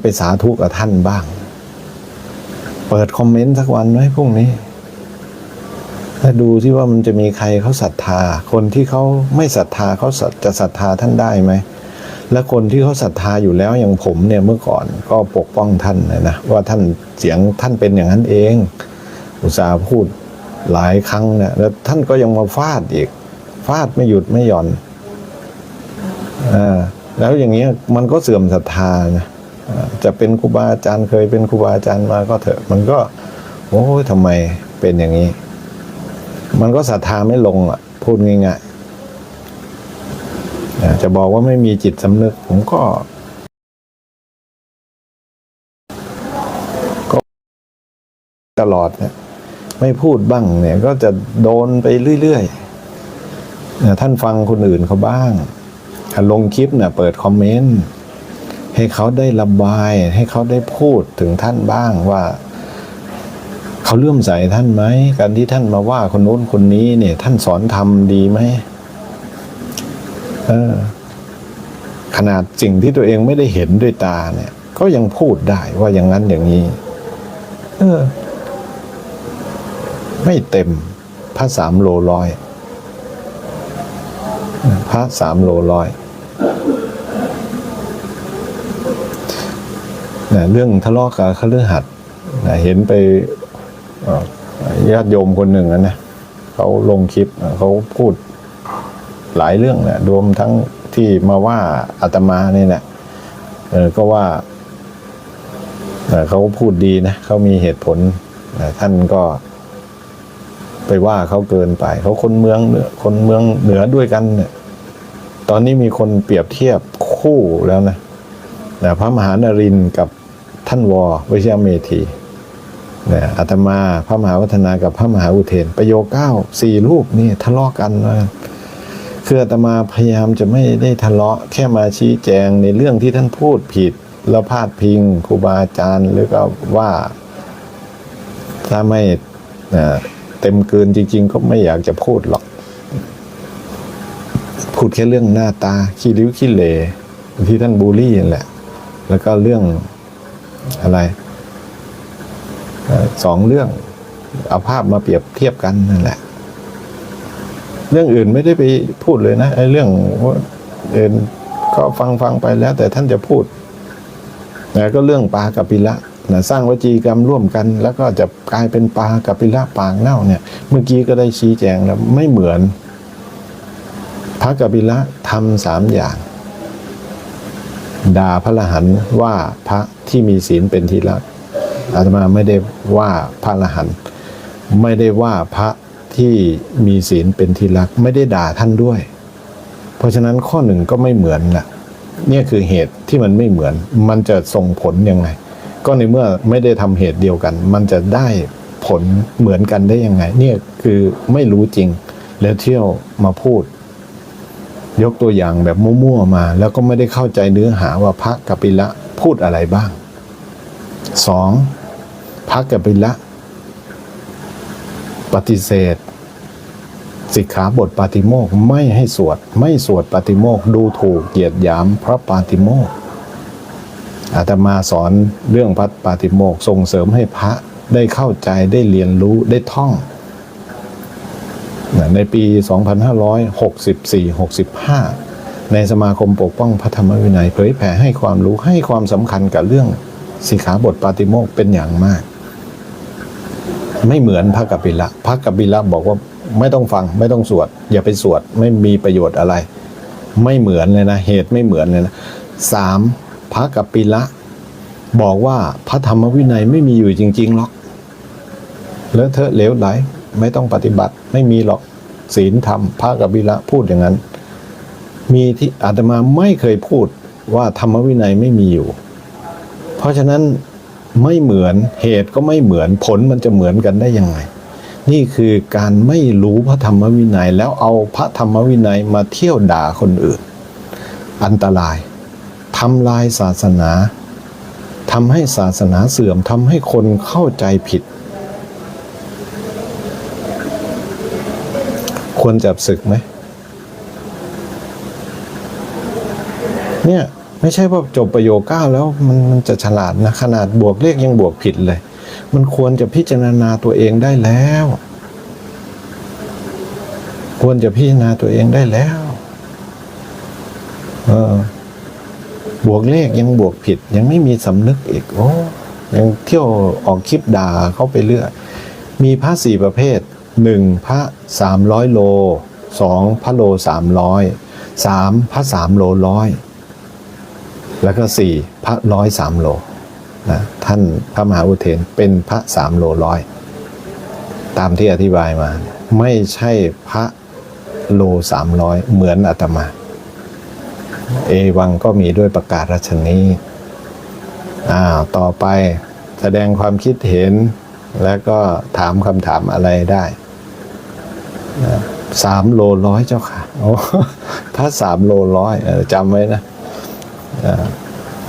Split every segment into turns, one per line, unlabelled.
ไปสาธุกับท่านบ้าง เปิดคอมเมนต์สักวันไหมพรุ่งนี้ถ้าดูที่ว่ามันจะมีใครเขาศรัทธา คนที่เขาไม่ศรัทธาเขาจะศรัทธาท่านได้ไหม และคนที่เขาศรัทธาอยู่แล้วอย่างผมเนี่ยเมื่อก่อนก็ปกป้องท่านนะนะว่าท่านเสียงท่านเป็นอย่างนั้นเอง อุตสาห์พูดหลายครั้งเนี่ยแล้วท่านก็ยังมาฟาดอีก ฟาดไม่หยุดไม่หย่อนอ่าแล้วอย่างเงี้ยมันก็เสื่อมศรัทธานะ จะเป็นครูบาอาจารย์เคยเป็นครูบาอาจารย์มาก็เถอะ มันก็โอ้ยทำไมเป็นอย่างนี้ มันก็ศรัทธาไม่ลงอะพูดง่ายๆจะบอกว่าไม่มีจิตสำนึก ผมก็ตลอดเนี่ยไม่พูดบ้างเนี่ยก็จะโดนไปเรื่อยๆท่านฟังคนอื่นเขาบ้างลงคลิปเนี่ยเปิดคอมเมนต์ ให้เขาได้ระบาย ให้เขาได้พูดถึงท่านบ้างว่า เขาเลื่อมใสท่านไหมการที่ท่านมาว่าคนโน้นคนนี้เนี่ย ท่านสอนทำดีไหมเออ ขนาดสิ่งที่ตัวเองไม่ได้เห็นด้วยตาเนี่ย ก็ยังพูดได้ว่าอย่างนั้นอย่างนี้ เออ ไม่เต็มพระสามโลร้อยพระสามโลร้อย นะเรื่องทะเลาะกับคฤหัสถ์นะเห็นไปญาติโยมคนหนึ่งนะนะเขาลงคลิปเขาพูดหลายเรื่องนะรวมทั้งที่มาว่าอาตมานี่แหละก็ว่าเขาพูดดีนะเขามีเหตุผลนะท่านก็ ไปว่าเขาเกินไปเขาคนเมืองคนเมืองเหนือด้วยกันเนี่ยตอนนี้มีคนเปรียบเทียบคู่แล้วนะนะพระมหานรินกับ ท่านวอวิชยเมธีเนี่ยอาตมาพระมหาวัฒนากับพระมหาอุเทน ประโยคเก้าสี่รูปนี่ทะเลาะกันนะคืออาตมาพยายามจะไม่ได้ทะเลาะแค่มาชี้แจงในเรื่องที่ท่านพูดผิด แล้วพาดพิงครูบาอาจารย์หรือก็ว่า ถ้าไม่เต็มเกินจริง ๆ ก็ไม่อยากจะพูดหรอก พูดแค่เรื่องหน้าตาขี้ริ้วขี้เลที่ท่านบูลลี่นั่นแหละ แล้วก็เรื่อง อะไรสองเรื่องเอาภาพมาเปรียบเทียบกันนั่นแหละ เรื่องอื่นไม่ได้ไปพูดเลยนะไอ้เรื่องว่าเอื่นก็ฟังฟังไปแล้ว แต่ท่านจะพูดนะก็เรื่องปลากับปิละนะสร้างวจีกรรมร่วมกัน แล้วก็จะกลายเป็นปลากับปิละปางเน่าเนี่ย เมื่อกี้ก็ได้ชี้แจงแล้วไม่เหมือนพระกัปปิละทำสามอย่าง ด่าพระอรหันว่าพระที่มีศีลเป็นที่รักอาตมาไม่ได้ว่าพระอรหันไม่ได้ว่าพระที่มีศีลเป็นที่รัก ไม่ได้ด่าท่านด้วย เพราะฉะนั้นข้อหนึ่งก็ไม่เหมือนแหละเนี่ยคือเหตุที่มันไม่เหมือน มันจะส่งผลยังไง ก็ในเมื่อไม่ได้ทำเหตุเดียวกัน มันจะได้ผลเหมือนกันได้ยังไง เนี่ยคือไม่รู้จริงแล้วเที่ยวมาพูด ยกตัวอย่างแบบมั่วๆมา แล้วก็ไม่ได้เข้าใจเนื้อหาว่าพระกัปปิละพูดอะไรบ้างสองพระกัปปิละ ปฏิเสธ สิกขาบทปาติโมกไม่ให้สวด ไม่สวดปาติโมกดูถูกเหยียดหยามพระปาติโมกอาตมาสอนเรื่องพระปาติโมกส่งเสริมให้พระได้เข้าใจได้เรียนรู้ได้ท่อง ในปี 2564-65 ในสมาคมปกป้องพระธรรมวินัยเผยแผ่ให้ความรู้ให้ความสำคัญกับเรื่องสิกขาบทปาติโมกเป็นอย่างมาก ไม่เหมือนพระกัปปิละพระกัปปิละบอกว่าไม่ต้องฟังไม่ต้องสวด อย่าไปสวดไม่มีประโยชน์อะไร ไม่เหมือนเลยนะ เหตุไม่เหมือนเลยนะสามพระกัปปิละบอกว่าพระธรรมวินัยไม่มีอยู่จริงๆหรอกเลอะเทอะเหลวไหล ไม่ต้องปฏิบัติ ไม่มีหรอกศีลธรรมพระกบิละพูดอย่างนั้น มีที่อาตมาไม่เคยพูดว่าธรรมวินัยไม่มีอยู่ เพราะฉะนั้นไม่เหมือนเหตุก็ไม่เหมือนผลมันจะเหมือนกันได้ยังไง นี่คือการไม่รู้พระธรรมวินัย แล้วเอาพระธรรมวินัยมาเที่ยวด่าคนอื่น อันตรายทำลายศาสนาทำให้ศาสนาเสื่อมทำให้คนเข้าใจผิด ควรจับศึกไหม เนี่ย ไม่ใช่ว่าจบประโยคเก้าแล้วมันมันจะฉลาดนะ ขนาดบวกเลขยังบวกผิดเลย มันควรจะพิจารณาตัวเองได้แล้ว ควรจะพิจารณาตัวเองได้แล้วเออบวกเลขยังบวกผิด ยังไม่มีสำนึกอีกโอ้ยังเที่ยวออกคลิปด่าเขาไปเรื่อยมีพระสี่ประเภท หนึ่งพระสามร้อยโลสองพระโลสามร้อยสามพระสามโลร้อยแล้วก็สี่พระร้อยสามโลนะท่านพระมหาอุเทนเป็นพระสามโลร้อยตามที่อธิบายมา ไม่ใช่พระโลสามร้อยเหมือนอาตมา เอวังก็มีด้วยประกาศรัชนีอ้าวต่อไปแสดงความคิดเห็นแล้วก็ถามคำถามอะไรได้ สามโลร้อยเจ้าค่ะโอ้พระสามโลร้อยจำไว้นะ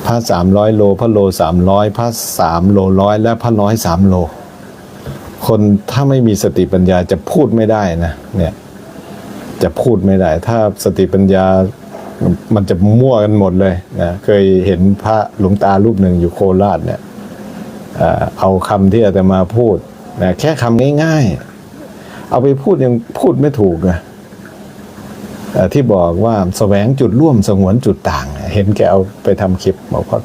พระสามร้อยโล พระโลสามร้อยพระสามโลร้อยและพระร้อยสามโล คนถ้าไม่มีสติปัญญาจะพูดไม่ได้นะเนี่ยจะพูดไม่ได้ ถ้าสติปัญญามันจะมั่วกันหมดเลยนะเคยเห็นพระหลวงตารูปหนึ่งอยู่โคราชเนี่ยเอ่อเอาคำที่อาตมาพูดนะแค่คำง่ายๆ เอาไปพูดยังพูดไม่ถูกนะที่บอกว่าแสวงจุดร่วมสงวนจุดต่าง เห็นแกเอาไปทำคลิปบอกว่า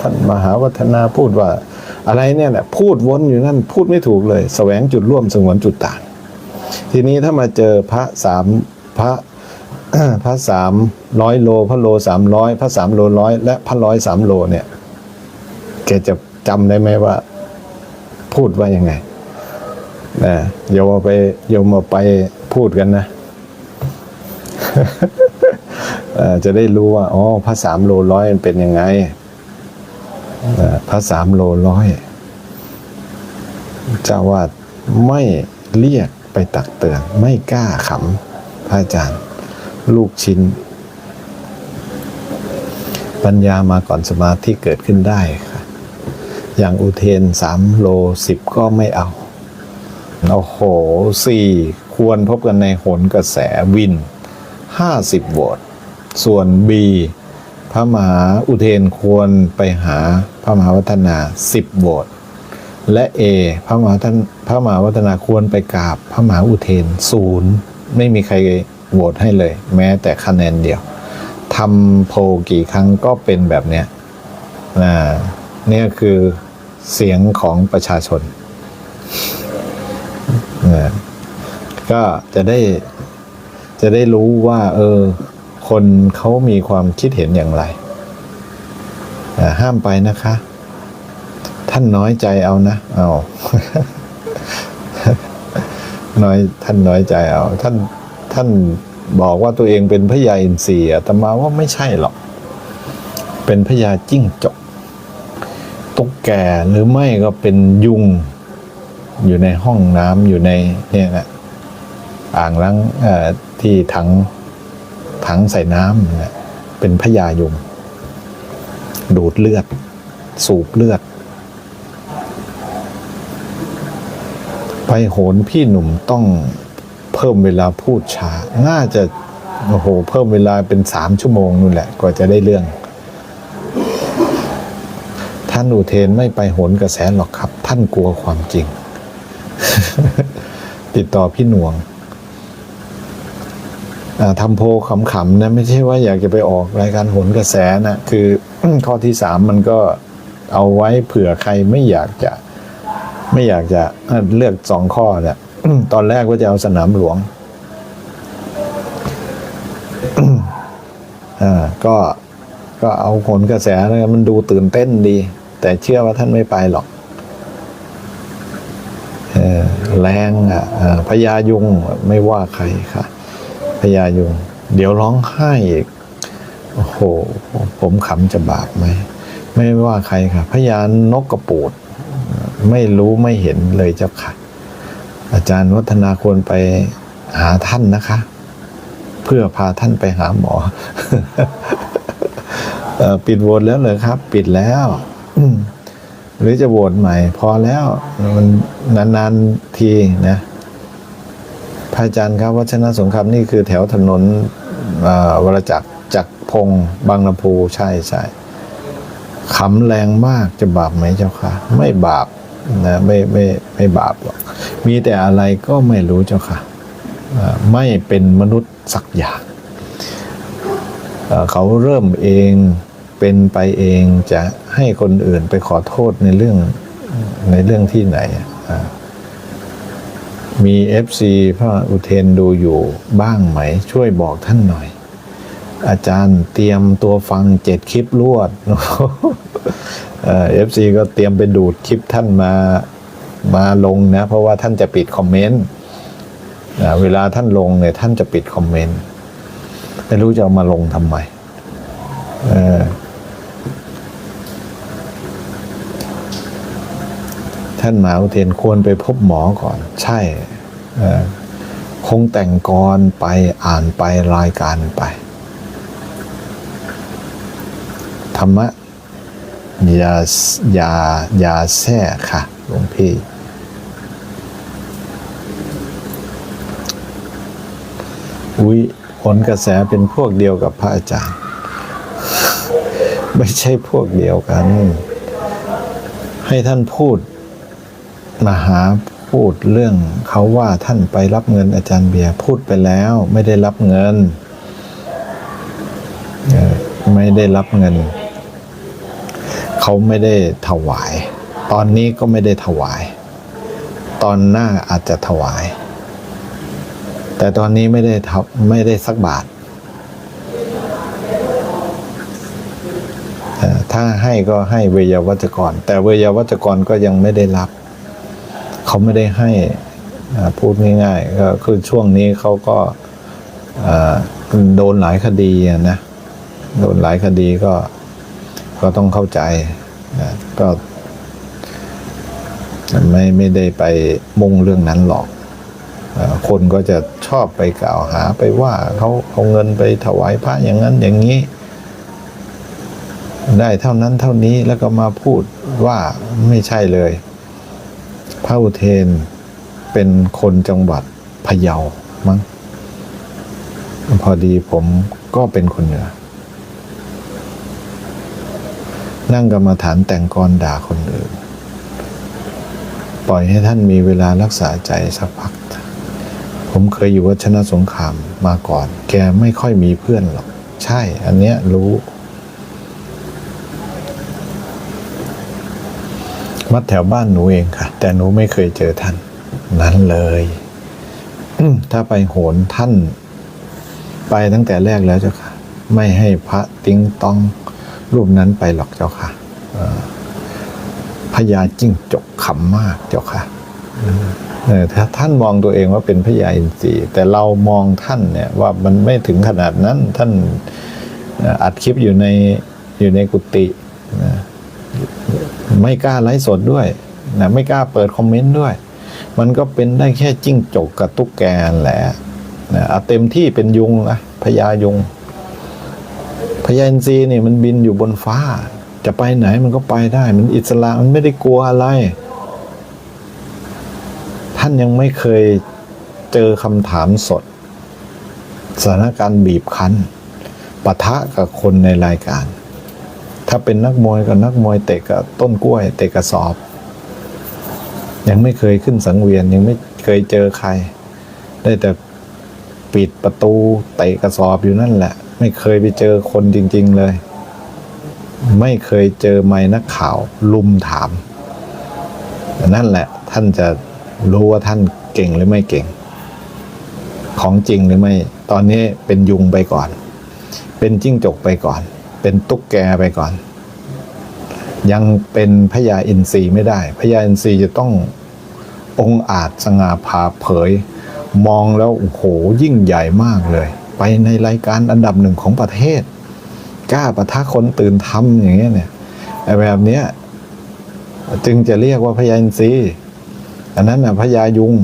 ท่านมหาวัฒนาพูดว่าอะไรเนี่ยแหละพูดวนอยู่นั่นพูดไม่ถูกเลย แสวงจุดร่วมสงวนจุดต่าง ทีนี้ถ้ามาเจอพระสามพระพระสามร้อยโลพระโลสามร้อยพระสามโลร้อยและพระร้อยสามโลเนี่ยแกจะจำได้ไหมว่า พูดว่ายังไง นะโยมาไปโยมเอาไปพูดกันนะ จะได้รู้ว่า อ๋อพระสามโลร้อยมันเป็นยังไงพระสามโลร้อยเจ้าวาดไม่เรียกไปตักเตือน ไม่กล้าขำพระอาจารย์ ลูกชิ้น ปัญญามาก่อนสมาธิเกิดขึ้นได้ค่ะ อย่างอุเทนสามโลสิบก็ไม่เอา โอ้โหสี่ควรพบกันในโหนกระแสวินห้าสิบโหวตส่วนบีพระมหาอุเทนควรไปหาพระมหาวัฒนาสิบโหวตและเอพระมหาท่านพระมหาวัฒนาควรไปกราบพระมหาอุเทนศูนย์ไม่มีใครโหวตให้เลย แม้แต่คะแนนเดียวทำโพลกี่ครั้งก็เป็นแบบเนี้ยนะเนี่ยคือเสียงของประชาชน ก็จะได้จะได้รู้ว่า เออ คนเขามีความคิดเห็นอย่างไรอห้ามไปนะคะ ท่านน้อยใจเอานะ เอาน้อยท่านน้อยใจเอา ท่านท่านบอกว่าตัวเองเป็นพระยาอินทรีย์แต่มาว่าไม่ใช่หรอก เป็นพระยาจิ้งจก ตุ๊กแกหรือไม่ก็เป็นยุง อยู่ในห้องน้ำอยู่ในเนี่ยนะอ่างล้างที่ถังถังใส่น้ำเนี่ยเป็นพญายุงดูดเลือด สูบเลือดไปโหนพี่หนุ่มต้องเพิ่มเวลาพูดช้า น่าจะโอ้โห เพิ่มเวลาเป็นสามชั่วโมงนู่นแหละกว่าจะได้เรื่อง ท่านอุเทนไม่ไปโหนกระแสหรอกครับ ท่านกลัวความจริง ติดต่อพี่หน่วงทำโพขำๆนะไม่ใช่ว่าอยากจะไปออกรายการโหนกระแสนะคือข้อที่สามมันก็เอาไว้เผื่อใครไม่อยากจะ ไม่อยากจะเลือกสองข้อเนี่ยตอนแรกว่าจะเอาสนามหลวงอ่าก็ก็เอาผลกระแสนะมันดูตื่นเต้นดี แต่เชื่อว่าท่านไม่ไปหรอก แรงอะพญายุงไม่ว่าใครค่ะพญายุง เดี๋ยวร้องไห้อีกโอ้โห ผมขำจะบาปไหม ไม่ว่าใครค่ะพญานกกระปูด ไม่รู้ไม่เห็นเลยเจ้าค่ะ อาจารย์วัฒนาควรไปหาท่านนะคะ เพื่อพาท่านไปหาหมอปิดโหวตแล้วเหรอครับ ปิดแล้ว อื หรือจะโหวตใหม่ พอแล้วมันนานๆทีนะพระอาจารย์ครับวัชนะสงครามนี่คือแถวถนนวรจักรจากพงศ์บางลำพูใช่ใช่ขำแรงมากจะบาปไหมเจ้าค่ะ ไม่บาปนะไม่ไม่ไม่บาปหรอกมีแต่อะไรก็ไม่รู้เจ้าค่ะไม่เป็นมนุษย์สักอย่างเขาเริ่มเอง เป็นไปเองจะให้คนอื่นไปขอโทษในเรื่องในเรื่องที่ไหน มีเอฟซีพระอุเทนดูอยู่บ้างไหม ช่วยบอกท่านหน่อย อาจารย์เตรียมตัวฟังเจ็ดคลิปรวดเอฟซีก็เตรียมไปดูดคลิปท่านมามาลงนะ เพราะว่าท่านจะปิดคอมเมนต์เวลาท่านลงเนี่ยท่านจะปิดคอมเมนต์ไม่รู้จะเอามาลงทำไม เออานมหาอุเทนควรไปพบหมอก่อน ใช่คงแต่งกรไปอ่านไปรายการไป ธรรมะอย่าอย่าอย่าแท้ค่ะหลวงพี่ อุ้ยผลกระแสเป็นพวกเดียวกับพระอาจารย์ ไม่ใช่พวกเดียวกัน ให้ท่านพูด มาหาพูดเรื่องเขาว่าท่านไปรับเงินอาจารย์เบียร์พูดไปแล้วไม่ได้รับเงิน ไม่ได้รับเงิน เขาไม่ได้ถวาย ตอนนี้ก็ไม่ได้ถวาย ตอนหน้าอาจจะถวาย แต่ตอนนี้ไม่ได้ทำไม่ได้สักบาท ถ้าให้ก็ให้เวยาวัจกร แต่เวยาวัจกรก็ยังไม่ได้รับ เขาไม่ได้ให้พูดง่ายๆก็คือช่วงนี้เขาก็โดนหลายคดีนะโดนหลายคดีก็ก็ต้องเข้าใจนะก็ไม่ไม่ได้ไปมุ่งเรื่องนั้นหรอกอคนก็จะชอบไปกล่าวหาไปว่าเขาเอาเงินไปถวายพระอย่างนั้นอย่างนี้ ได้เท่านั้นเท่านี้แล้วก็มาพูดว่าไม่ใช่เลย พระอุเทนเป็นคนจังหวัดพะเยามั้งพอดีผมก็เป็นคนเหนือ นั่งกรรมาฐานแต่งกรด่าคนอื่น ปล่อยให้ท่านมีเวลารักษาใจสักพัก ผมเคยอยู่วัชนะสงครามมาก่อน แกไม่ค่อยมีเพื่อนหรอก ใช่ อันเนี้ยรู้ วัดแถวบ้านหนูเองค่ะ แต่หนูไม่เคยเจอท่าน นั้นเลยถ้าไปโหนท่าน ไปตั้งแต่แรกแล้วเจ้าค่ะ ไม่ให้พระติ้งต้องรูปนั้นไปหรอกเจ้าค่ะพญาจิ้งจกขำมากเจ้าค่ะถ้าท่านมองตัวเองว่าเป็นพญาอินทรีแต่เรามองท่านเนี่ยว่ามันไม่ถึงขนาดนั้นท่านอัดคลิปอยู่ในอยู่ในกุฏินะ ไม่กล้าไลฟ์สดด้วยนะไม่กล้าเปิดคอมเมนต์ด้วย มันก็เป็นได้แค่จิ้งจกกับตุ๊กแกนแหละนะเอาเต็มที่เป็นยุงนะพญายุงพญาอินทรีเนี่ยมันบินอยู่บนฟ้า จะไปไหนมันก็ไปได้ มันอิสระมันไม่ได้กลัวอะไร ท่านยังไม่เคยเจอคำถามสดสถานการณ์บีบคั้นปะทะกับคนในรายการ ถ้าเป็นนักมวยกับนักมวยเตะกับต้นกล้วย เตะกระสอบ ยังไม่เคยขึ้นสังเวียนยังไม่เคยเจอใคร ได้แต่ปิดประตูเตะกระสอบอยู่นั่นแหละ ไม่เคยไปเจอคนจริง ๆเลย ไม่เคยเจอไม้นักข่าวลุมถาม นั่นแหละ ท่านจะรู้ว่าท่านเก่งหรือไม่เก่ง ของจริงหรือไม่ ตอนนี้เป็นยุงไปก่อน เป็นจิ้งจกไปก่อน เป็นตุ๊กแกไปก่อน ยังเป็นพญาอินทรีไม่ได้พญาอินทรีจะต้ององอาจสง่าผ่าเผย มองแล้วโอ้โหยิ่งใหญ่มากเลย ไปในรายการอันดับหนึ่งของประเทศกล้าประทะคนตื่นทำอย่างเงี้ยเนี่ยแบบเนี้ยจึงจะเรียกว่าพญาอินทรีอันนั้นน่ะพญายุง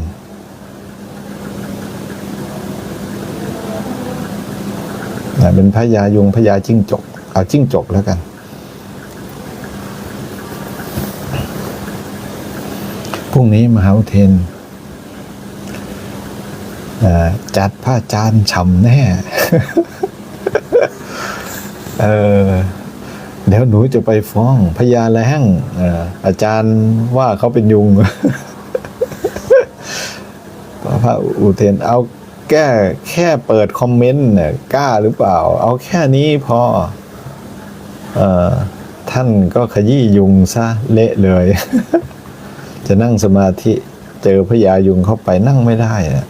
เป็นพญายุงพญาจิ้งจก เอาจิ้งจกแล้วกัน พรุ่งนี้มหาอุเทนอ่าจัดผ้าจานฉ่ำแน่ เออเดี๋ยวหนูจะไปฟ้องพญาแรงเอ่ออาจารย์ว่าเขาเป็นยุงพระอุเทนเอาแก้แค่เปิดคอมเมนต์เนี่ยกล้าหรือเปล่า เอาแค่นี้พอเออ ท่านก็ขยี้ยุงซะเละเลย จะนั่งสมาธิเจอพญายุงเข้าไปนั่งไม่ได้นะ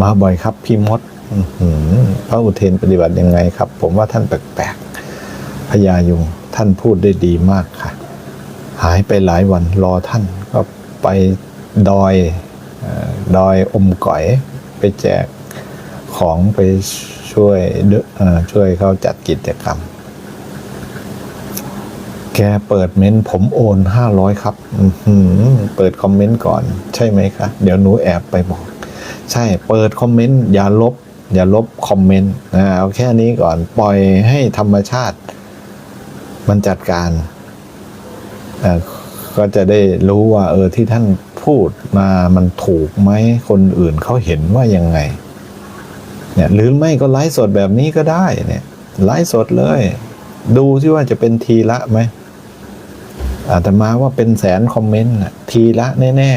มาบ่อยครับพี่มดพระอุเทนปฏิบัติยังไงครับ ผมว่าท่านแปลกๆพญายุงท่านพูดได้ดีมากค่ะ หายไปหลายวันรอท่านก็ไปดอยดอยอมก๋อยไปแจกของไปช่วยช่วยเขาจัดกิจกรรม แกเปิดเม้นผมโอนห้าร้อยครับเปิดคอมเมนต์ก่อน ใช่ไหมคะเดี๋ยวหนูแอบไปบอก ใช่เปิดคอมเมนต์อย่าลบ อย่าลบคอมเมนต์นะเอาแค่นี้ก่อนปล่อยให้ธรรมชาติ มันจัดการก็จะได้รู้ว่า เออที่ท่านพูดมามันถูกไหมคนอื่นเขาเห็นว่ายังไง เนี่ยหรือไม่ก็ไลฟ์สดแบบนี้ก็ได้เนี่ยไลฟ์สดเลย ดูที่ว่าจะเป็นทีละไหม อาตมาว่าเป็นแสนคอมเมนต์ทีละแน่